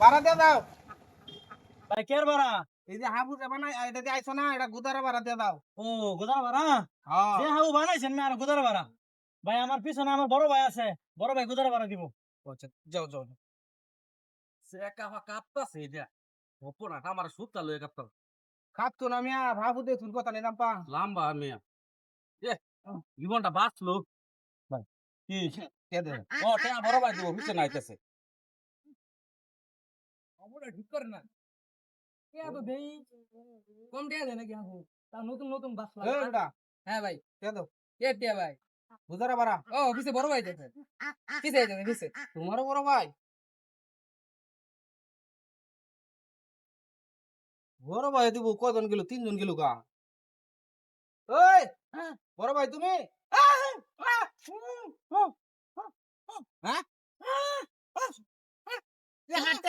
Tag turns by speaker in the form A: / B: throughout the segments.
A: ভাড়া দিয়ে দাও।
B: ভাই কের ভাড়া?
A: এই যে হাবু যাবা না এটা দিয়ে আইছো না এটা গুদারে ভাড়া দিয়ে দাও।
B: ও গোদার ভাড়া?
A: হ্যাঁ।
B: যে হাউ বানাইছেন না আর গোদার ভাড়া? ভাই আমার পিছনে আমার বড় ভাই আছে বড় ভাই গোদার ভাড়া দিব।
A: আচ্ছা, যাও যাও।
C: সে একা একা কাঁপতাছে এটা অপরাটা আমার সুতা লয়ে কাঁপতাম
A: খাপতো না মিয়া ভাবু দিয়ে তুর কথা নিলাম পা।
C: লাম্বা আমি এ জীবনটা বাঁচলো।
B: কি?
A: কে দে
C: ও টা বড় ভাই দিব পিছনে নাইতেছে
D: অবটা ঠিক করে না কে তো দেই কম দেয়া দেয় নাকি আপু তা নতুন নতুন বাস হ্যাঁ ভাই
A: কে দাও
D: কে টিয়া ভাই ও অফিসে বড় ভাই যাচ্ছে কিসে
A: তোমারও বড় ভাই বড় ভাই দিব কজন গেল তিনজন গেল গা ওই বড় ভাই তুমি হ্যাঁ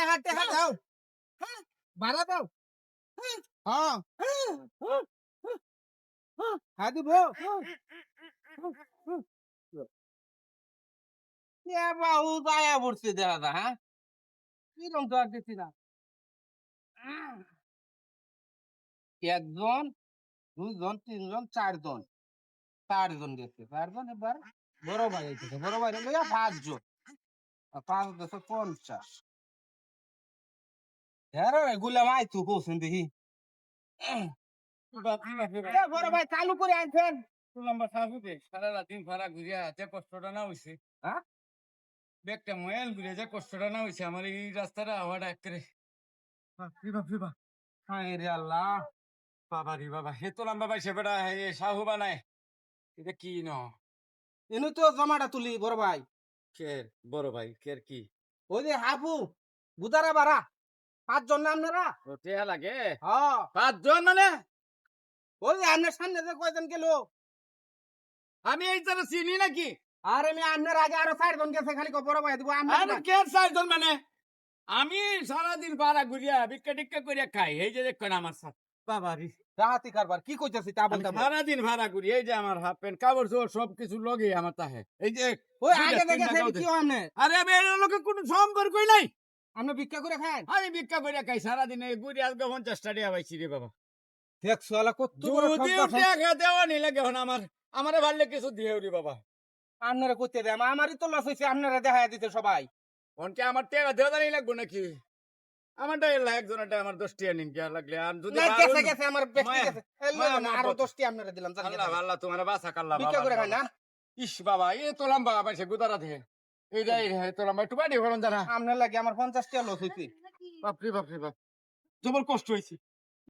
A: হাঁটতে হাঁট যাও ভাড়া দাও। হ্যাঁ হ্যাঁ দিব বাবু পায়া পড়ছে দাদা হ্যাঁ? কিরম তো আর দেখছি না। একজন দুজন তিনজন চারজন। চারজন গেছে চারজন এবার বড় ভাই বড় ভাই পাঁচজন। পাঁচ দশ পঞ্চাশ। হ্যাঁ রে গুলাম আই তু কৌছেন দেখি। এ বড় ভাই চালু করে আনছেন
E: লম্বা সাহুতে সারা রাত দিন ভাড়া ঘুরিয়া যে কষ্টটা না হইছে।
A: হ্যাঁ?
E: ব্যাগটা ময়াল ঘুরিয়া যে কষ্টটা না হইছে আমার এই রাস্তাটা হওয়াটা একেবারে বাপরে বাপরে বাপ
A: হায় রে আল্লাহ।
E: বাবা রে বাবা হে তো লম্বা পাইছে বেটা হে সাহু বানায়। এটা কি ন?
A: এনু তো জমাটা তুলি বড় ভাই।
E: কের বড় ভাই কের কি?
A: ওই যে হাফু গুদারা বাড়া। পাঁচজন না আপনারা?
E: টেহা লাগে?
A: হ্যাঁ।
E: পাঁচজন মানে?
A: ওই আপনার সামনে যে কয়জন গেল?
E: আমি এই চিনি নাকি?
A: আর আমি আপনার আগে আরও চারজন গেছে খালি কো বড় ভাই দিব
E: কে চারজন মানে? আমি সারাদিন ভাড়া ঘুরিয়া ভিক্ষা টিক্ষা করিয়া খাই। এই যে দেখেন আমার সাথে। বাবা রে
A: রাহাতি কারবার কি তা
E: সারাদিন ভাড়া করি। এই যে আমার হাফ প্যান্ট কাপড় চোপড় সব কিছু লগে আমার তাহে। এই যে
A: ওই
E: দুইটা,
A: আগে দেখে কি
E: দাও আরে আমি এর লোকে কোনো সম্পর্কই নাই?
A: আপনি ভিক্ষা করে খান?
E: আমি ভিক্ষা করে খাই সারাদিন এই ঘুরি আজকে পঞ্চাশটা টাকা পাইছি রে বাবা।
A: কত বড়
E: টাকা দেওয়া নি লাগে এখন আমার আমারে ভাললে কিছু দিয়ে রে বাবা।
A: আপনারা করতে দেয় আমারই তো লস হয়েছে আপনারা দেখা দিতে সবাই।
E: অনকে আমার টাকা দেওয়া জানি লাগবো নাকি? আমারটা এলা একজনটা আমার দশ টাকা নিন কে লাগলে। আর যদি
A: না গেছে গেছে আমার ব্যক্তি গেছে।
E: আরও।
A: দশটি আপনারা দিলাম
E: আল্লাহ আল্লাহ তোমার বাসা কাল্লা
A: ভিক্ষা করে খান না?
E: ইস বাবা এ তো লম্বা পাইছে গুদারা থেকে এই যাই রে তো লম্বা একটু বাড়ি ঘরন জানা
A: আপনার লাগে আমার পঞ্চাশটা লস হয়েছে
E: বাপরে বাপরে বাপ। জবর কষ্ট হয়েছে